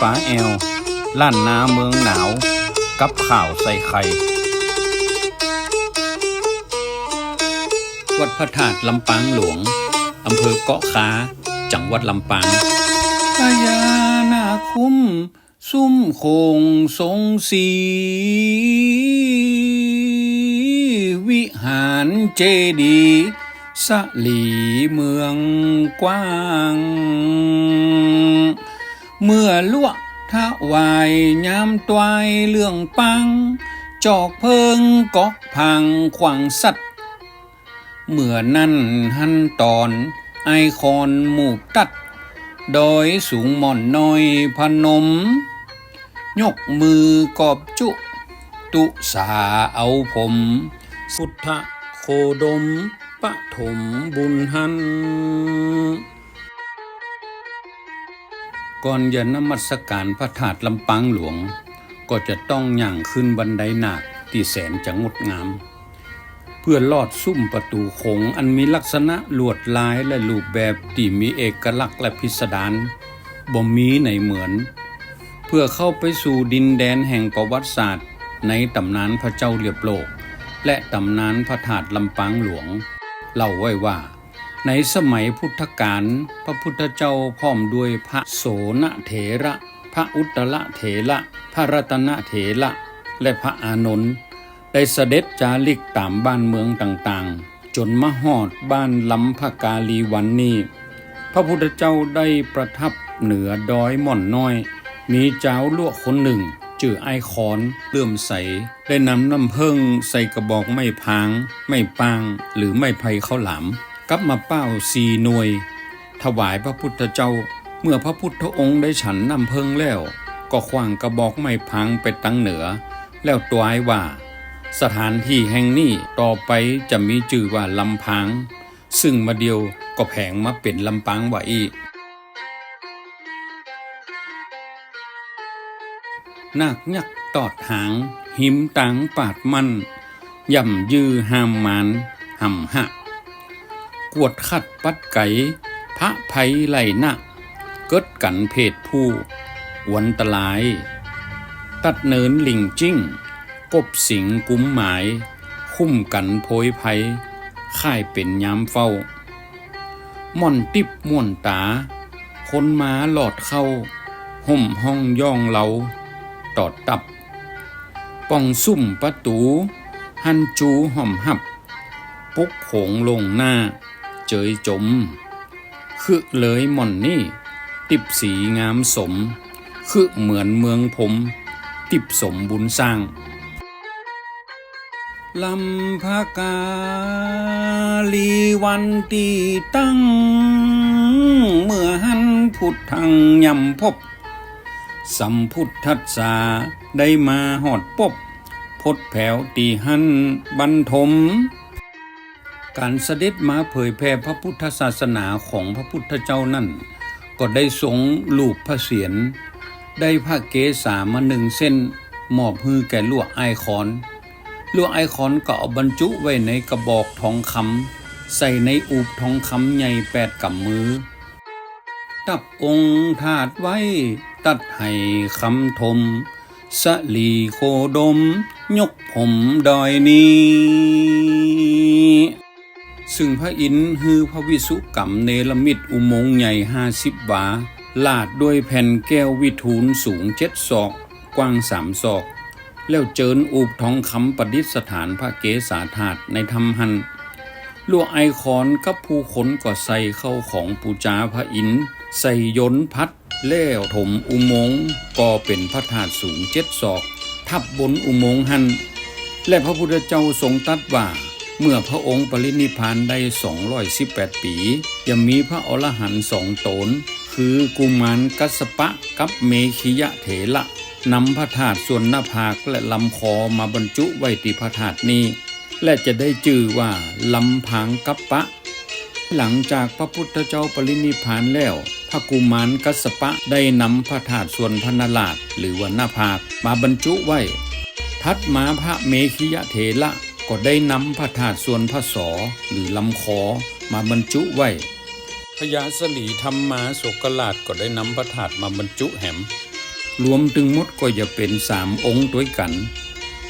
ป้าแอลล้านนาเมืองหนาว กับข่าวใส่ไข่วัดพระธาตุลำปางหลวง อำเภอเกาะคาจังหวัดลำปางพญานาคุ้ม ซุ้มโคงทรงสี วิหารเจดีสลีเมืองกว้าง เมื่อลวกทะวายยามตวายเรื่องปัง จอกเพิงกอกพังขวางสัตว์เมื่อนั้นหันตอน ไอคอนหมูกตัดโดยสูงหม่อนน้อยพนม ยกมือกอบจุ ตุสาเอาผม พุทธโคดมปฐมบุญหัน ก่อนจะนมัสการพระธาตุลำปางหลวง ก็จะต้องย่างขึ้นบันไดหนักที่แสนจะงดงาม เพื่อลอดซุ้มประตูโขงอันมีลักษณะลวดลายและรูปแบบที่มีเอกลักษณ์และพิสดารบ่มีในเหมือน เพื่อเข้าไปสู่ดินแดนแห่งประวัติศาสตร์ ในตำนานพระเจ้าเรียบโลก และตำนานพระธาตุลำปางหลวง เล่าไว้ว่า ในสมัยพุทธกาลพระพุทธเจ้าพร้อมด้วยพระโสนเถระ พระอุตตรเถระ พระรัตนเถระ และพระอานนท์ได้เสด็จจาริกตามบ้านเมืองต่างๆ จนมาฮอดบ้านลำพกาลีวันนี้ พระพุทธเจ้าได้ประทับเหนือดอยหม่อนน้อย มีเจ้าลวกคนหนึ่งจื่อไอคอนเลื่อมใส ได้นำน้ำเพิ่งใส่กระบอกไม้พาง ไม่ปาง หรือไม่ไผ่ข้าวหลาม กับมาเป้าสีหน่วย ถวายพระพุทธเจ้า เมื่อพระพุทธองค์ได้ฉันน้ำเพิงแล้ว ก็ขว้างกระบอกไม้พังไปตั้งเหนือ แล้วตวไอ้ว่า สถานที่แห่งนี้ต่อไปจะมีชื่อว่าลำพัง ซึ่งมาเดียวก็แผงมาเป็นลำปางว่าอีกนาคยักษ์ตอดหาง หิมตังปาดมัน ย่ำยือห้ามมานหำหะ กวดขัดปัดไก่พระไพไหลนักเกิดกันเพศผู้วันตลาย ตัดเนินหลิงจิ้ง กบสิงกุ้มหมาย คุ้มกันโพยภัยค่ายเป็นยามเฝ้า ม่อนติบม่วนตา คนมาหลอดเข้า ห่มห้องย่องเราตอดตับ ป่องซุ่มประตู หันจูห่อมหับ ปุกโขงลงหน้า เจยจม คือเลยหม่อนนี่ ติบสีงามสม คือเหมือนเมืองผม ติบสมบุญสร้างลำพากาลีวันตีตั้ง เมื่อหันพุทธังยำพบ สัมพุทธัสสาได้มาหอดปบพดแผวตีหันบรรทม การเสด็จมาเผยแผ่พระพุทธศาสนาของพระพุทธเจ้านั่น ก็ได้สงลูกพระเศียรได้พระเกศามาหนึ่งเส้นมอบฮือแก่ลวกไอคอนลวกไอคอนก็เอาบรรจุไว้ในกระบอกทองคำใส่ในอูบทองคำใหญ่แปดกำมือ ตับองค์ถาดไว้ ตัดให้คำทม สลีโคดม ยกผมดอยนี้ ซึ่งพระอินทร์ฮือพระวิสุกรรมเนรมิตอุโมงค์ใหญ่ห้าสิบวา ลาดด้วยแผ่นแก้ววิทูลสูงเจ็ดศอก กว้างสามศอก แล้วเจิญอูบทองคำประดิษฐานพระเกศาธาตุในธรรมหันลวกไอคอนกับผู้คนก็ใส่เข้าของปูจาพระอินทร์ใส่ยนพัดแล้วถมอุโมงค์ก็เป็นพระธาตุสูงเจ็ดศอก ทับบนอุโมงค์หันและพระพุทธเจ้าทรงตัดว่า เมื่อพระองค์ปรินิพานได้ 218 ปี ยังมีพระอรหันต์สองตน คือกุมารกัสสปะกับเมขิยะเถระนำพระธาตุส่วนหน้าผากและลำคอมาบรรจุไว้ที่พระธาตุนี้ และจะได้ชื่อว่าลำพังกัปปะ หลังจากพระพุทธเจ้าปรินิพานแล้ว พระกุมารกัสสปะได้นำพระธาตุส่วนพระนราชหรือว่าหน้าผากมาบรรจุไว้ ทัดมาพระเมขิยะเถระ ก็ได้นำพระธาตุส่วนพระศอหรือลำคอมาบรรจุไว้พญาสลีธรรมมาโศกราชก็ได้นำพระธาตุมาบรรจุแหม รวมถึงมดก็จะเป็นสามองค์ด้วยกัน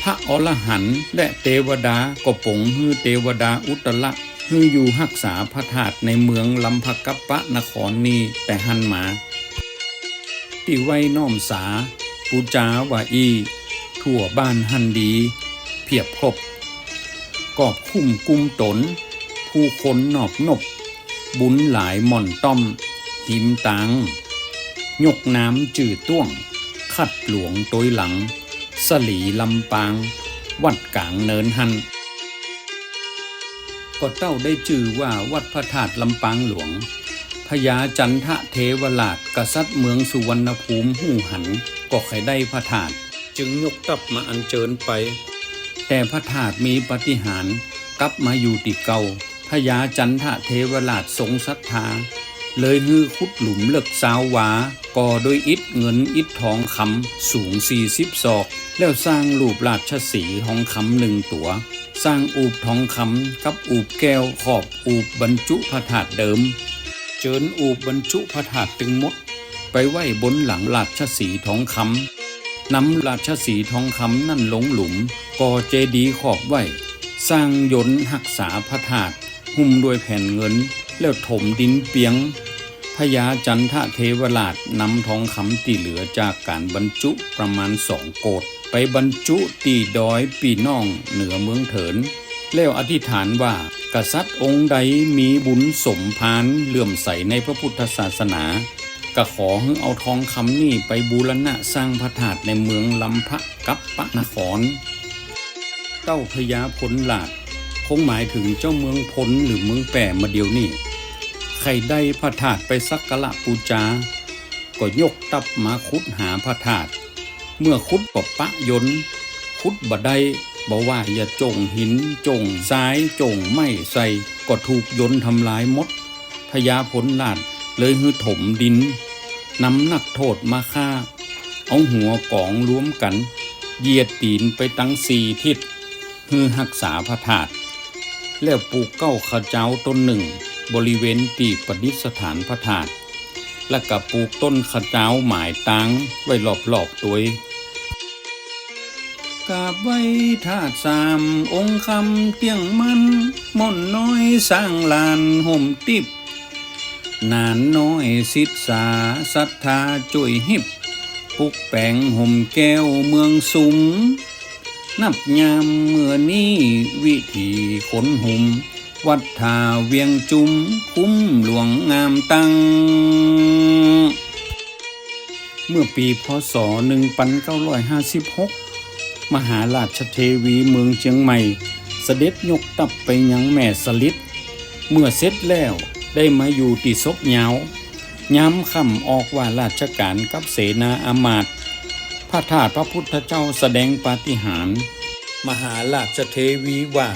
พระอรหันต์และเทวดาก็ปงฮือเทวดาอุตละฮืออยู่รักษาพระธาตุในเมืองลำพกัปปะนครนี้แต่หันมาที่ไว้น้อมสา ปูจาวาอี ทั่วบ้านหันดี เพียบครบ กอบคุ้มกุมตน ผู้คนนอบนบ บุญหลายหม่อนต้อม หิมตัง ยกน้ำจืดต้วง ขัดหลวงตวยหลัง สลีลำปาง วัดกลางเนินหันก็เต้าได้จื่อว่าวัดพระธาตุลำปางหลวงพญาจันทะเทวราชกษัตริย์เมืองสุวรรณภูมิหูหัน ก็ใครได้พระธาตุจึงยกตับมาอัญเชิญไป แต่พระธาตุมีปฏิหารกลับมาอยู่ติเก่าพญาจันทะเทวราชทรงศรัทธา เลยฮือขุดหลุมเลิกสาวหวาก่อด้วยอิฐเงินอิฐทองคำสูง40ศอก แล้วสร้างรูปราชสีทองคำหนึ่งตัว สร้างอูบทองคำกับอูบแก้วขอบอูบบรรจุพระธาตุเดิม เจิญอูบบรรจุพระธาตุตึงมด ไปไหว้บนหลังราชสีทองคำนำราชสีทองคำนั่นลงหลุม ก่อเจดีย์ขอบไว้ สร้างยนต์หักษาพระธาตุหุ้มด้วยแผ่นเงิน แล้วถมดินเปียงพญาจันทเทวราชนำทองคำที่เหลือจากการบรรจุประมาณสองโกดไปบรรจุตีดอยปีน้องเหนือเมืองเถิน แล้วอธิษฐานว่ากษัตริย์องค์ใดมีบุญสมพานเลื่อมใสในพระพุทธศาสนาก็ขอให้เอาทองคำนี่ไปบูรณะสร้างพระธาตุในเมืองลำพะกัปปะนคร เต้าพญาพลหลาด คงหมายถึงเจ้าเมืองพลหรือเมืองแปรมาเดียวนี่ใครได้พระธาตุไปสักการะปูจา ก็ยกตับมาคุดหาพระธาตุเมื่อคุดก็ปะยนคุดบ่ได้บอกว่าอย่าจงหินจงซ้ายจงไม่ใส่ก็ถูกยนทำลายมดพญาผลลาดเลยฮือถมดินนำนักโทษมาฆ่า เอาหัวกองรวมกัน เหยียดตีนไปตั้งสี่ทิศ ฮือหักษาพระธาตุแล้วปลูกเก้าขเจ้าต้นหนึ่ง บริเวณตีประดิษฐานพระธาตุและกับปลูกต้นขเจ้าหมายตังไว้รอบๆตัวกราบไว้ธาตุสามองค์คำเตียงมันม่อนน้อยสร้างลานห่มติบนานน้อยสิทธาศรัทธาจุยหิบปุกแปงห่มแก้วเมืองสุม นับยามเมื่อนี้วิธีขนหุม วัดทาเวียงจุมคุ้มหลวงงามตัง เมื่อปีพศ 1956 มหาราชเทวีเมืองเชียงใหม่ เสด็จยกตับไปยังแม่สลิดเมื่อเสร็จแล้วได้มาอยู่ที่ศพยาวย้ำคำออกว่าราชการกับเสนาอามาตย์ พระธาตุพระพุทธเจ้าแสดงปาฏิหาริย์มหาราชเทวีว่า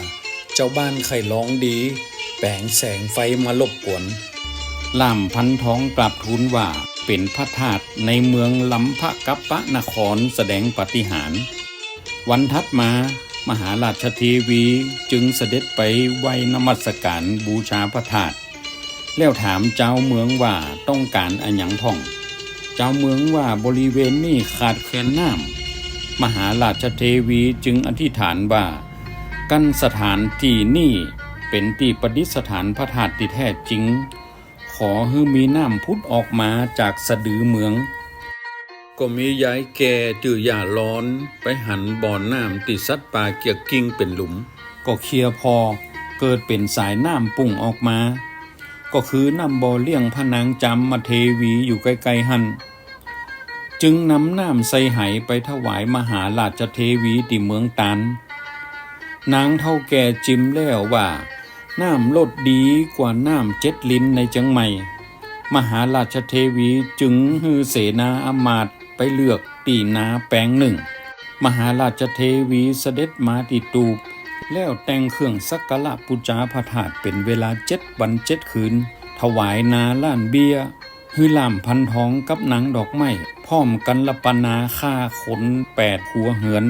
เจ้าบ้านไข่ร้องดี แปลงแสงไฟมาลบกวนล่ามพันท้องกลับทูลว่าเป็นพระธาตุในเมืองลำพะกัปปะนครแสดงปาฏิหาริย์วันถัดมามหาราชเทวีจึงเสด็จไปไหว้นมัสการบูชาพระธาตุแล้วถามเจ้าเมืองว่าต้องการอันหยังพ่อง เจ้าเมืองว่าบริเวณนี้ขาดแคลนน้ำมหาราชเทวีจึงอธิษฐานว่า กันสถานที่นี่เป็นที่ประดิษฐานพระธาตุที่แท้จริง ขอให้มีน้ำพุทธออกมาจากสะดือเมือง ก็มียายแก่จือยาร้อนไปหันบ่อนน้ำติดสัตว์ป่าเกียกกิ้งเป็นหลุม ก็เคลียพอเกิดเป็นสายน้ำปุ่งออกมา ก็คือนำบ่อเลี้ยงพนางจำมาเทวีอยู่ใกลๆหันจึงนำน้ำใส่ไหไปถวายมหาราชเทวีที่เมืองตานนางเท่าแก่จิมแล้วว่าน้ำลดดีกว่าน้ำเจ็ดลิ้นในจังใหม่ มหาราชเทวีจึงฮือเสนาอามาตไปเลือกตีนาแปลงหนึ่ง มหาราชเทวีเสด็จมาติตูป แล้วแต่งเครื่องสักการะปูจาพระธาตุเป็นเวลาเจ็ดวันเจ็ดคืน ถวายนาล้านเบียฮือล่ามพันท้องกับหนังดอกไม้พร้อมกันละปนาค่าขนแปดหัวเหือน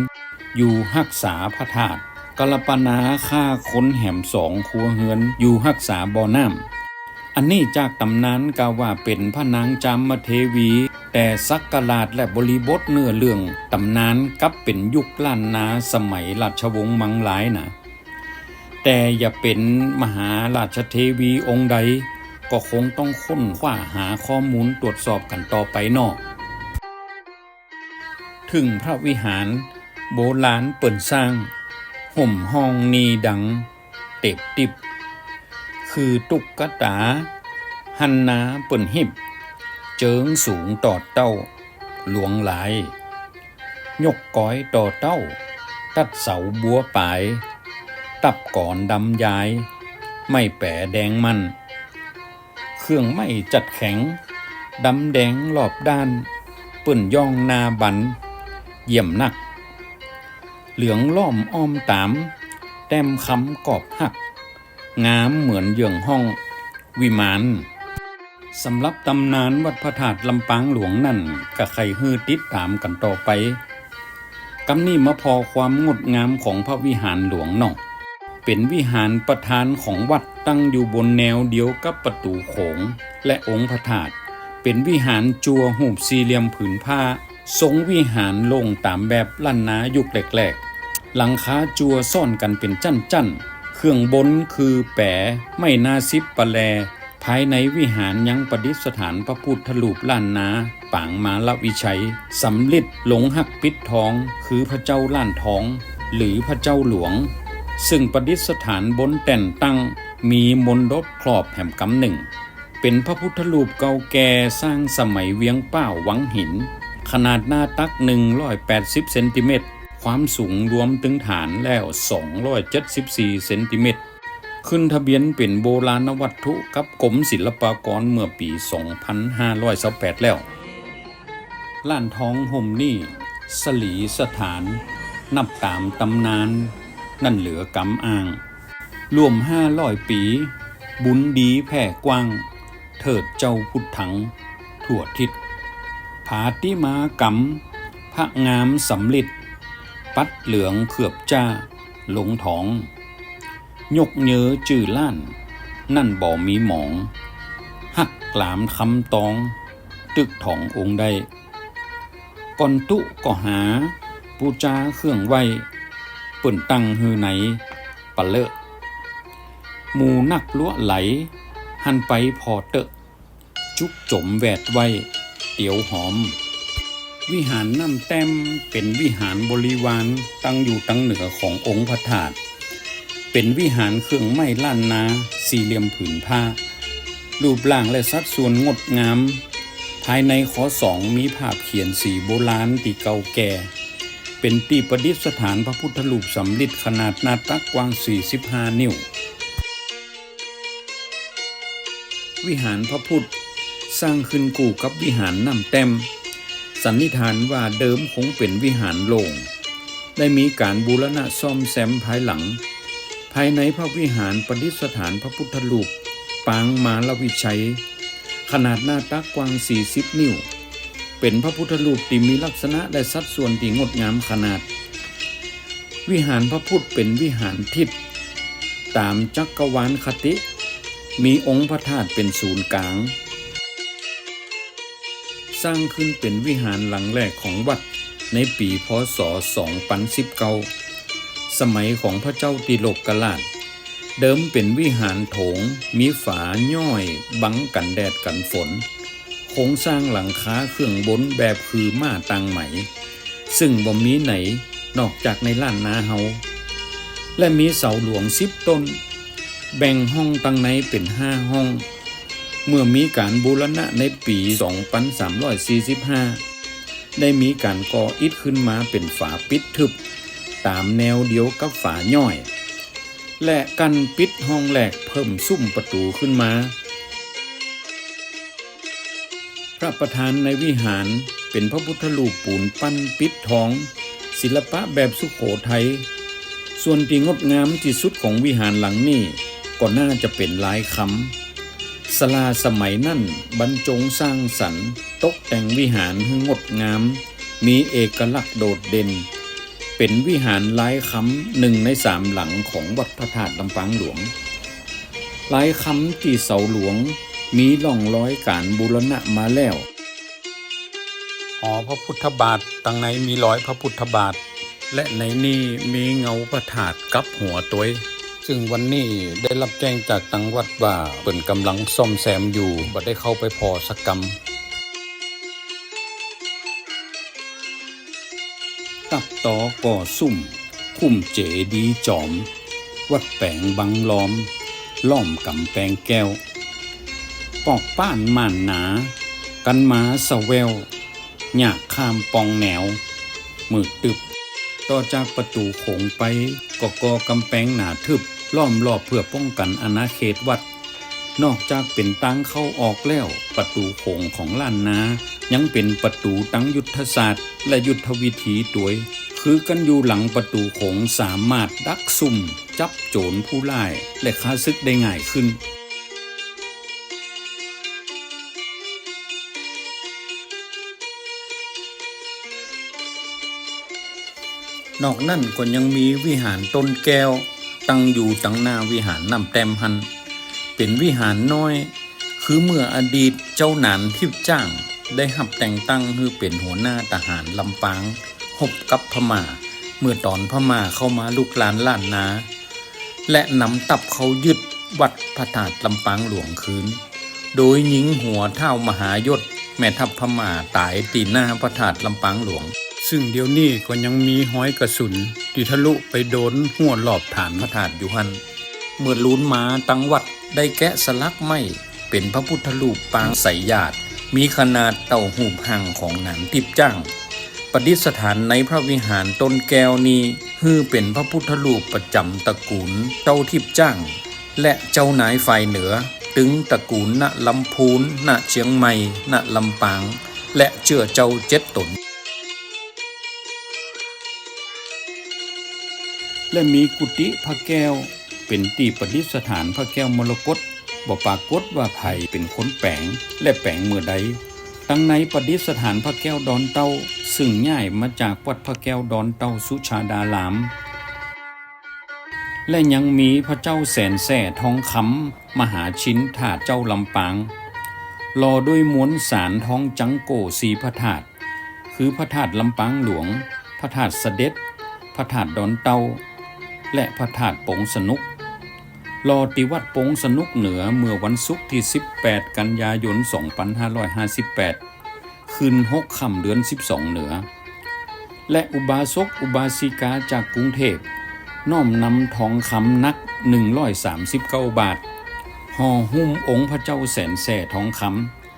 อยู่หักษาพระธาตุกลปนาค่าขนแหมสองขัวเหือน อยู่หักษาบ่อน้ำอันนี้จากตำนานกาว่าเป็นพระนางจามเทวี แต่สักกลาดและบริบทเนื้อเรื่องตำนานกับเป็นยุคล้านนาสมัยราชวงศ์มังหลายนะแต่อย่าเป็นมหาราชเทวีองค์ใด ก็คงต้องค้นคว้าหาข้อมูลตรวจสอบกันต่อไปนอก ถึงพระวิหารโบราณเปิ่นสร้าง ห่มห้องนีดัง เต็บติบ คือตุกกะตา หันนาเปิ่นหิบ เจิงสูงต่อเต้า หลวงหลาย ยกก้อยต่อเต้า ตัดเสาบัวปลาย ตับก่อนดำย้าย ไม่แปะแดงมัน เครื่องไม่จัดแข็ง ดำแดงรอบด้านปิ่นย่องนาบัน เยี่ยมนัก เหลืองล้อมอ้อมตาม แต้มคำกอบหัก งามเหมือนเยื่องห้อง วิมาน สำหรับตำนานวัดพระธาตุลำปางหลวงนั่นกะใครฮือติดตามกันต่อไปกำนี้มาพอความงดงามของพระวิหารหลวงนอกเป็นวิหารประธานของวัดตั้งอยู่บนแนวเดียวกับประตูโขงและองค์พระธาตุเป็นวิหารจัวหูปสี่เหลี่ยมผืนผ้า ทรงวิหารลงตามแบบล้านนายุคแรกๆ หลังคาจัวซ่อนกันเป็นจั่นๆ เครื่องบนคือแปะไม่นาซิบปะแล ภายในวิหารยังประดิษฐานพระพุทธรูปล้านนาปางมาลวิชัยสำลิดหลงหักปิดทอง คือพระเจ้าล้านทอง หรือพระเจ้าหลวง ซึ่งประดิษฐานบนแต่นตั้งมีมนดบครอบแห่มกำหนึ่ง เป็นพระพุทธรูปเก่าแก่สร้างสมัยเวียงเป้าวังหิน ขนาดหน้าตัก 180 เซนติเมตร ความสูงรวมถึงฐานแล้ว 274 เซนติเมตร ขึ้นทะเบียนเป็นโบราณวัตถุกับกรมศิลปากรเมื่อปี 2528แล้วล้านทองห่มนี่สลีสถาน นับตามตำนาน นั่นเหลือกำอ่าง รวม500ปี บุญดีแผ่กว้าง เถิดเจ้าพุทธัง ทั่วทิศผาติมากรรมพระงามสำลิดปัดเหลืองเขือบจ้า หลงทอง ยกเยอจื่อล้าน นั่นบ่มีหมอง หักกลามคำตอง ตึกถององค์ใดก่อนตุก็หา ปูจาเครื่องไว้ปิ่นตั้งฮือไหนปะเลอะหมูนักล้วไหล หันไปพอเตอะจุกจมแวดไว้ เตียวหอม วิหารน้ำแต้มเป็นวิหารบริวารตั้งอยู่ตั้งเหนือขององค์พระธาตุ เป็นวิหารเครื่องไม้ล้านนาสี่เหลี่ยมผืนผ้า รูปร่างและสัดส่วนงดงาม ภายในขอสองมีภาพเขียนสีโบราณตีเก่าแก่ เป็นตีประดิษฐานพระพุทธรูปสำริดขนาดนาตักกว้าง 45 นิ้ว วิหารพระพุทธสร้างขึ้นกู่กับวิหารน้ำแต้มสันนิษฐานว่าเดิมคงเป็นวิหารโล่งได้มีการบูรณะซ่อมแซมภายหลัง ภายในพระวิหารประดิษฐานพระพุทธรูปปางมาลวิชัย ขนาดหน้าตักกว้าง 40 นิ้ว เป็นพระพุทธรูปที่มีลักษณะและสัดส่วนที่งดงามขนาด วิหารพระพุทธเป็นวิหารทิศตามจักรวาลคติ มีองค์พระธาตุเป็นศูนย์กลาง สร้างขึ้นเป็นวิหารหลังแรกของวัดในปีพศ 2019 สมัยของพระเจ้าติโลกกราชเดิมเป็นวิหารโถง มีฝาย่อย บังกันแดดกันฝนโครงสร้างหลังคาเครื่องบนแบบคือมาตังไหม ซึ่งบ่มีไหนนอกจากในล้านนาเฮาและมีเสาหลวงสิบต้น แบ่งห้องตั้งในเป็นห้าห้อง เมื่อมีการบูรณะในปี 2345 ได้มีการก่ออิฐขึ้นมาเป็นฝาปิดทึบ ตามแนวเดียวกับฝาย่อย และกันปิดห้องแหลกเพิ่มซุ้มประตูขึ้นมา พระประธานในวิหารเป็นพระพุทธรูปปูนปั้นปิดทอง ศิลปะแบบสุขโขทัยส่วนที่งดงามที่สุดของวิหารหลังนี้ก็น่าจะเป็นลายคำสลาสมัยนั่นบรรจงสร้างสรรค์ ตกแต่งวิหารให้งดงาม มีเอกลักษณ์โดดเด่น เป็นวิหารลายคำหนึ่งในสามหลังของวัดพระธาตุลำปางหลวงลายคำที่เสาหลวงมีร่องร้อยการบูรณะมาแล้วพระพุทธบาทตังในมีร้อยพระพุทธบาท และในนี่มีเงาพระถาดกับหัวตัวซึ่งวันนี้ได้รับแจ้งจากตังวัดว่าเปิ่นกำลังซ่อมแซมอยู่บ่ได้เข้าไปพอสักกรรม ตับต่อก่อซุ่ม คุ้มเจดีจอม วัดแปงบังล้อม ล้อมกำแปงแก้ว ปอกป้านม่านหนา กันมาสะแววหยากข้ามปองแนว มืดตึบ ต่อจากประตูโขงไปก็กอกำแพงหนาทึบล้อมรอบเพื่อป้องกันอาณาเขตวัด นอกจากเป็นตังเข้าออกแล้ว ประตูโขงของล้านนา ยังเป็นประตูตั้งยุทธศาสตร์ และยุทธวิธีตัวย คือกันอยู่หลังประตูโขงสามารถดักซุ่ม จับโจรผู้ล่ายและค้าซึกได้ง่ายขึ้นนอกนั่นก็ยังมีวิหารต้นแก้ว ตั้งอยู่ตั้งหน้าวิหารน้ำแต้มหัน เป็นวิหารน้อย คือเมื่ออดีตเจ้าหนานทิพจ้างได้หับแต่งตั้งให้เป็นหัวหน้าทหารลำปางหบกับพม่า เมื่อตอนพม่าเข้ามาลุกลานล้านนา และนำตับเขายึดวัดพระธาตุลำปางหลวงคืน โดยยิงหัวเท่ามหายศ แม่ทัพพม่าตายตีหน้าพระธาตุลำปางหลวง ซึ่งเดี๋ยวนี้ก็ยังมีห้อยกระสุนที่ทะลุไปโดนหัวหลอบฐานพระธาตุอยู่หันเมื่อลุ้นมาตังวัด ได้แกะสลักไม้เป็นพระพุทธรูปปางใสญาติ มีขนาดเต่าหูบหังของหนังติบจ้างประดิษฐานในพระวิหารต้นแก้วนี้ฮือเป็นพระพุทธรูปประจำตระกูลเจ้าทิพจ้าง และเจ้านายฝ่ายเหนือตึงตระกูลณลำพูนณเชียงใหม่ณลำปาง และเชื่อเจ้าเจ็ดตนและมีกุฏิพระแก้ว เป็นตีประดิษฐานพระแก้วมรกตบ่ปรากฏว่าไผเป็นคนแปงและแปงเมื่อใดตั้งในประดิษฐานพระแก้วดอนเต้า ซึ่งง่ายมาจากวัดพระแก้วดอนเต้าสุชาดาราม และยังมีพระเจ้าแสนแส่ทองคำมหาชินถาดเจ้าลำปางรอด้วยม้วลสารทองจังโกสีพระธาตุคือพระธาตุลำปางหลวง พระธาตุเสด็จ พระธาตุดอนเต้า และพระธาตุปงสนุก รอติวัดปงสนุกเหนือเมื่อวันศุกร์ที่ 18 กันยายน 2558 คืน6ค่ำเดือน 12 เหนือ และอุบาสกอุบาสิกาจากกรุงเทพน้อมนำทองคำนัก 139 บาทห่อหุ้มองค์พระเจ้าแสนแส่ทองค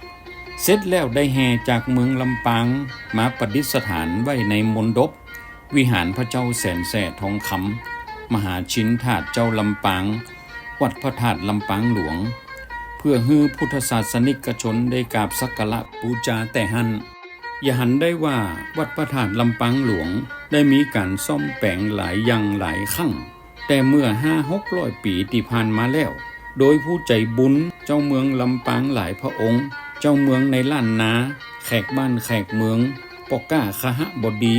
ำเสร็จแล้วได้แห่จากเมืองลำปางมาประดิษฐานไว้ในมณฑปวิหารพระเจ้าแสนแส่ทองคำมหาชินถาดเจ้าลำปาง วัดพระธาตุลำปางหลวง เพื่อฮื้อพุทธศาสนิกชนได้กราบสักการะบูชาแต่หันอย่าหันได้ว่าวัดพระธาตุลำปางหลวงได้มีการซ่อมแปลงหลายย่างหลายครั้งแต่เมื่อห้าหกร้อยปีที่ผ่านมาแล้ว โดยผู้ใจบุญเจ้าเมืองลำปางหลายพระองค์ เจ้าเมืองในล้านนา แขกบ้านแขกเมืองปอกก้าคหะบดี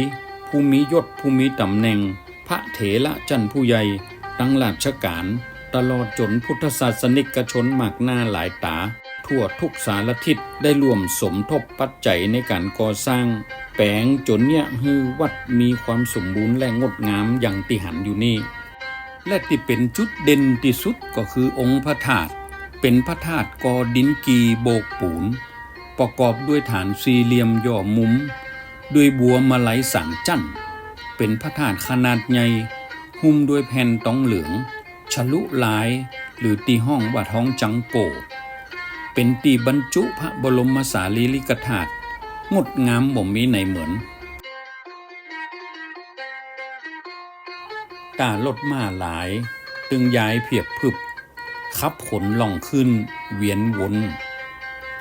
ผู้มียศผู้มีตำแหน่ง พระเถระจันผู้ใหญ่ตั้งราชการ ตลอดจนพุทธศาสนิกชนมากหน้าหลายตา ทั่วทุกสารทิศได้ร่วมสมทบปัจจัยในการก่อสร้าง แปลงจนเนี่ยฮือวัดมีความสมบูรณ์และงดงามอย่างที่หันอยู่นี่ และที่เป็นจุดเด่นที่สุดก็คือองค์พระธาตุเป็นพระธาตุกอดินกีโบกปูน ประกอบด้วยฐานสี่เหลี่ยมย่อมุม ด้วยบัวมาไหลสามจั่นเป็นพระธาตุขนาดใหญ่หุ้มด้วยแผ่นตองเหลือง ฉลุหลาย หรือตีห้องว่าท้องจังโก เป็นตีบรรจุพระบรมสารีริกธาตุงดงามบ่มีไหนเหมือนตารถมาหลาย ตึงย้ายเพียบพึบ ขับขนล่องขึ้น เวียนวน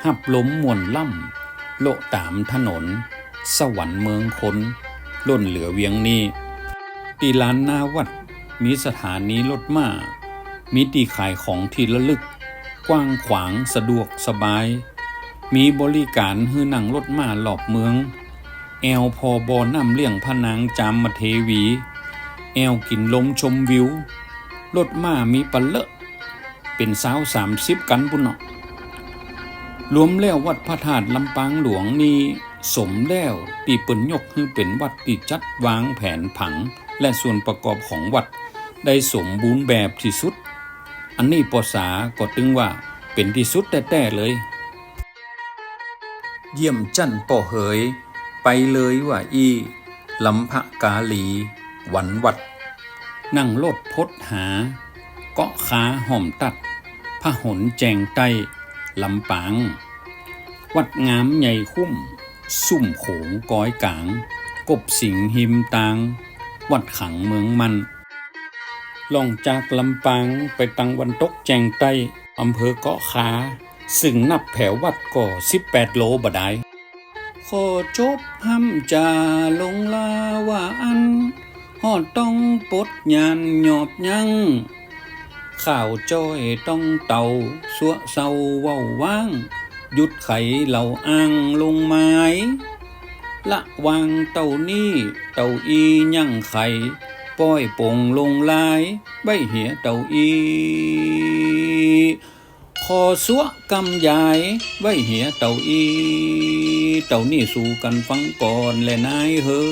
หับล้มมวนล่ำ โลตามถนน สวรรค์เมืองคนล่นเหลือเวียงนี้ตีลานนาวัด มีสถานีรถม้า มีตีขายของที่ระลึก กว้างขวางสะดวกสบาย มีบริการฮือนั่งรถม้าหลอบเมือง แอลพอบอน้ำเลี้ยงพนางจามมาเทวี แอวกินลมชมวิว รถม้ามีปันเลอะเป็นสาวสามสิบกันปุ่นเนาะรวมแล้ววัดพระธาตุลำปางหลวงนี่สมแล้วตีเปิ่นยกให้เป็นวัดที่จัดวางแผนผังและส่วนประกอบของวัด ได้สมบูรณ์แบบที่สุด อันนี้ปอสาก็ตึงว่าเป็นที่สุดแต่ๆเลย เยี่ยมจันป่อเหย ไปเลยว่าอีลำพะกาลี หวันวัด นั่งรถพดหา เกาะขาห่อมตัดพระหนแจงไต้ลำปาง วัดงามใหญ่คุ้ม ซุ่มโขงก้อยกลาง กบสิงหิมตาง วัดขังเมืองมัน ลองจากลำปางไปตังวันตกแจงไต้อำเภอเกาะขา ซึ่งนับแผววัดก็18 โลบดายขอจบห้ำจาลงลาว่าอันหอดต้องปดยานหยอบยัง ข่าวจ้อยต้องเต่าสัวเศร้าเว้าว่าง หยุดไขเหล่าอ้างลงไม้ ละวางเต่านี่เต่าอียั่งไข่ ป้อยปงลงลายใบเหียเต่าอีคอสัวกำยายไว้เหียเต่าอี เต่านี่สู่กันฟังก่อนแลนายเฮ้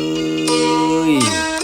ย